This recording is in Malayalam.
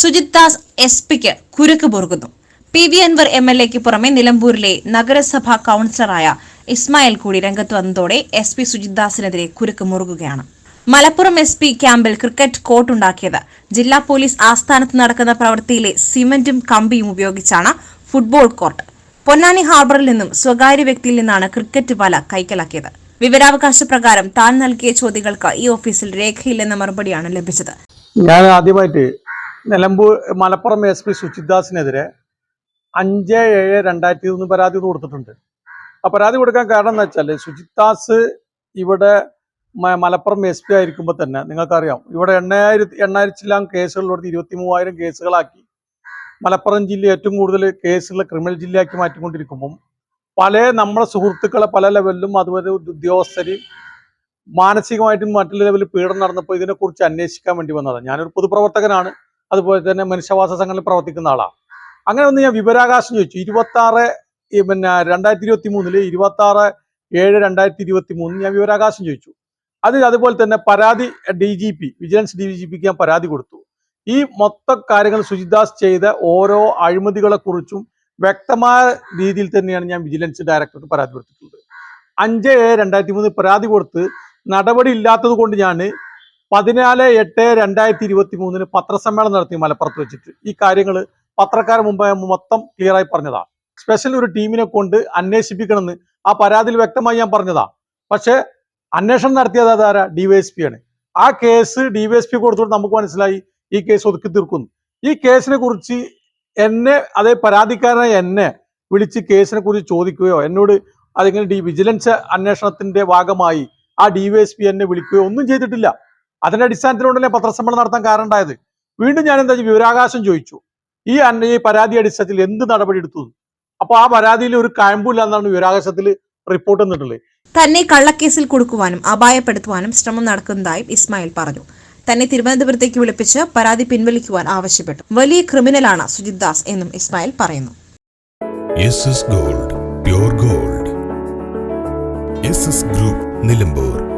സുജിത് ദാസ് എസ് പിക്ക് കുരുക്ക് പൊറുകുന്നു P V Anvar M L എക്ക് പുറമെ നിലമ്പൂരിലെ നഗരസഭാ കൌൺസിലറായ ഇസ്മായിൽ കൂടി രംഗത്ത് വന്നതോടെ എസ് പി സുജിത് ദാസിനെതിരെ കുരുക്ക് മുറുകുകയാണ്. മലപ്പുറം എസ് പി ക്യാമ്പിൽ ക്രിക്കറ്റ് കോർട്ടുണ്ടാക്കിയത് ജില്ലാ പോലീസ് ആസ്ഥാനത്ത് നടക്കുന്ന പ്രവൃത്തിയിലെ സിമന്റും കമ്പിയും ഉപയോഗിച്ചാണ് ഫുട്ബോൾ കോർട്ട്. പൊന്നാനി ഹാർബറിൽ നിന്നും സ്വകാര്യ വ്യക്തിയിൽ നിന്നാണ് ക്രിക്കറ്റ് വല കൈക്കലാക്കിയത്. വിവരാവകാശ പ്രകാരം താൻ നൽകിയ ചോദ്യങ്ങൾക്ക് ഈ ഓഫീസിൽ രേഖയില്ലെന്ന മറുപടിയാണ് ലഭിച്ചത്. ഞാൻ ആദ്യമായിട്ട് നിലമ്പൂർ മലപ്പുറം എസ് പി സുചിദാസിനെതിരെ അഞ്ച് ഏഴ് രണ്ടായിരത്തി ഒന്ന് പരാതി കൊടുത്തിട്ടുണ്ട്. ആ പരാതി കൊടുക്കാൻ കാരണം എന്ന് വെച്ചാൽ സുചിദാസ് ഇവിടെ മലപ്പുറം എസ് പി ആയിരിക്കുമ്പോൾ തന്നെ നിങ്ങൾക്കറിയാം ഇവിടെ എണ്ണായിരത്തി എണ്ണായിരത്തിലാം കേസുകളിലോട് ഇരുപത്തി മൂവായിരം കേസുകളാക്കി. മലപ്പുറം ജില്ല ഏറ്റവും കൂടുതൽ കേസുകൾ ക്രിമിനൽ ജില്ലയാക്കി മാറ്റിക്കൊണ്ടിരിക്കുമ്പം പല നമ്മുടെ സുഹൃത്തുക്കളെ പല ലെവലിലും അതുപോലെ ഉദ്യോഗസ്ഥരെയും മാനസികമായിട്ടും മറ്റുള്ള ലെവലിൽ പീഡനം നടന്നപ്പോൾ ഇതിനെക്കുറിച്ച് അന്വേഷിക്കാൻ വേണ്ടി വന്നതാണ് ഞാനൊരു പൊതുപ്രവർത്തകനാണ്. അതുപോലെ തന്നെ മനുഷ്യവാസ സംഘടനയിൽ പ്രവർത്തിക്കുന്ന ആളാണ്. അങ്ങനെ ഒന്ന് ഞാൻ വിവരാകാശം ചോദിച്ചു. ഇരുപത്തി ആറ് പിന്നെ രണ്ടായിരത്തി ഇരുപത്തി മൂന്നിൽ ഇരുപത്തി ആറ് ഏഴ് രണ്ടായിരത്തി ഇരുപത്തി മൂന്നിൽ ഞാൻ വിവരാകാശം ചോദിച്ചു. അത് അതുപോലെ തന്നെ പരാതി D G P vigilance D G പിക്ക് ഞാൻ പരാതി കൊടുത്തു. ഈ മൊത്ത കാര്യങ്ങൾ സുജിദാസ് ചെയ്ത ഓരോ അഴിമതികളെ കുറിച്ചും വ്യക്തമായ രീതിയിൽ തന്നെയാണ് ഞാൻ വിജിലൻസ് ഡയറക്ടർക്ക് പരാതി കൊടുത്തിട്ടുള്ളത് അഞ്ച് ഏഴ് രണ്ടായിരത്തി മൂന്ന് പരാതി കൊടുത്ത് നടപടി ഇല്ലാത്തത് കൊണ്ട് ഞാൻ പതിനാല് എട്ട് രണ്ടായിരത്തി ഇരുപത്തി മൂന്നിന് പത്രസമ്മേളനം നടത്തി മലപ്പുറത്ത് വെച്ചിട്ട്. ഈ കാര്യങ്ങൾ പത്രക്കാരെ മുമ്പ് മൊത്തം ക്ലിയറായി പറഞ്ഞതാ. സ്പെഷ്യൽ ഒരു ടീമിനെ കൊണ്ട് അന്വേഷിപ്പിക്കണമെന്ന് ആ പരാതിയിൽ വ്യക്തമായി ഞാൻ പറഞ്ഞതാ. പക്ഷേ അന്വേഷണം നടത്തിയത് അതാരാ ഡിവൈഎസ്പി ആണ്. ആ കേസ് ഡിവൈഎസ്പി കൊടുത്തോട്ട് നമുക്ക് മനസ്സിലായി ഈ കേസ് ഒതുക്കി തീർക്കുന്നു. ഈ കേസിനെ കുറിച്ച് എന്നെ അതേ പരാതിക്കാരനായ എന്നെ വിളിച്ച് കേസിനെ കുറിച്ച് ചോദിക്കുകയോ എന്നോട് അതിങ്ങനെ ഡി വിജിലൻസ് അന്വേഷണത്തിന്റെ ഭാഗമായി ആ ഡിവൈഎസ്പി എന്നെ വിളിക്കുകയോ ഒന്നും ചെയ്തിട്ടില്ല. അതിന്റെ അടിസ്ഥാനത്തിലുണ്ടല്ലേ പത്രസമ്മേളനം നടത്താൻ കാരണം ഉണ്ടായത്? വീണ്ടും ഞാൻ എന്താ വിവരാകാശം ചോദിച്ചു. ഈ ഈ പരാതി അടിസ്ഥാനത്തിൽ എന്ത് നടപടി എടുത്തു? അപ്പൊ ആ പരാതിയിൽ ഒരു കഴമ്പില്ല എന്നാണ് വിവരാകാശത്തിൽ റിപ്പോർട്ട് തന്നിട്ടുള്ളത് തന്നെ കള്ളക്കേസിൽ കൊടുക്കുവാനും അപായപ്പെടുത്തുവാനും ശ്രമം നടക്കുന്നതായും ഇസ്മായിൽ പറഞ്ഞു. തന്നെ തിരുവനന്തപുരത്തേക്ക് വിളിപ്പിച്ച് പരാതി പിൻവലിക്കുവാൻ ആവശ്യപ്പെട്ടു. വലിയ ക്രിമിനലാണ് സുജിത് ദാസ് എന്നും ഇസ്മായിൽ പറയുന്നു. Gold pure gold group Nilambur